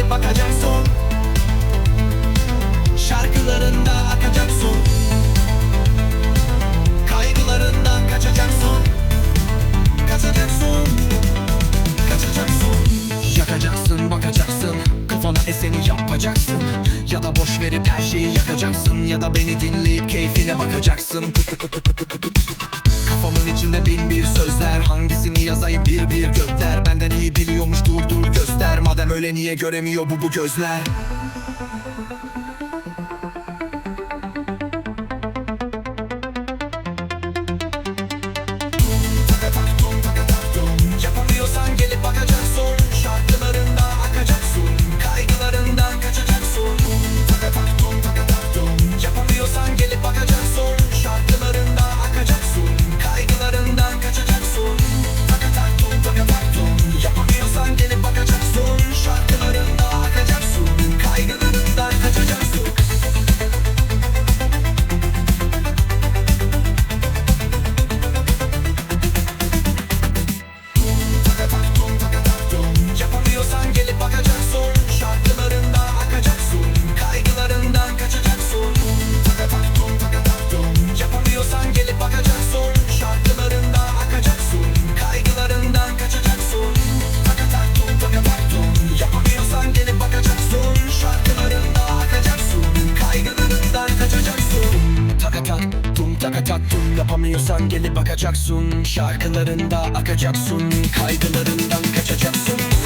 Hadi bakacaksın Şarkılarında akacaksın Kaygılarından kaçacaksın Kaçacaksın Kaçacaksın Yakacaksın bakacaksın. Kafana eseni yapacaksın. Ya da boş verip her şeyi yakacaksın. Ya da beni dinleyip keyfine bakacaksın. Kafamın içinde bin bir sözler. Hangisini yazayım? Bir bir gökler. Benden iyi biliyormuş dur dur Söyle niye göremiyor bu bu gözler? tattun Yapamıyorsan gelip bakacaksın. Şarkılarında akacaksın Kaygılarından kaçacaksın.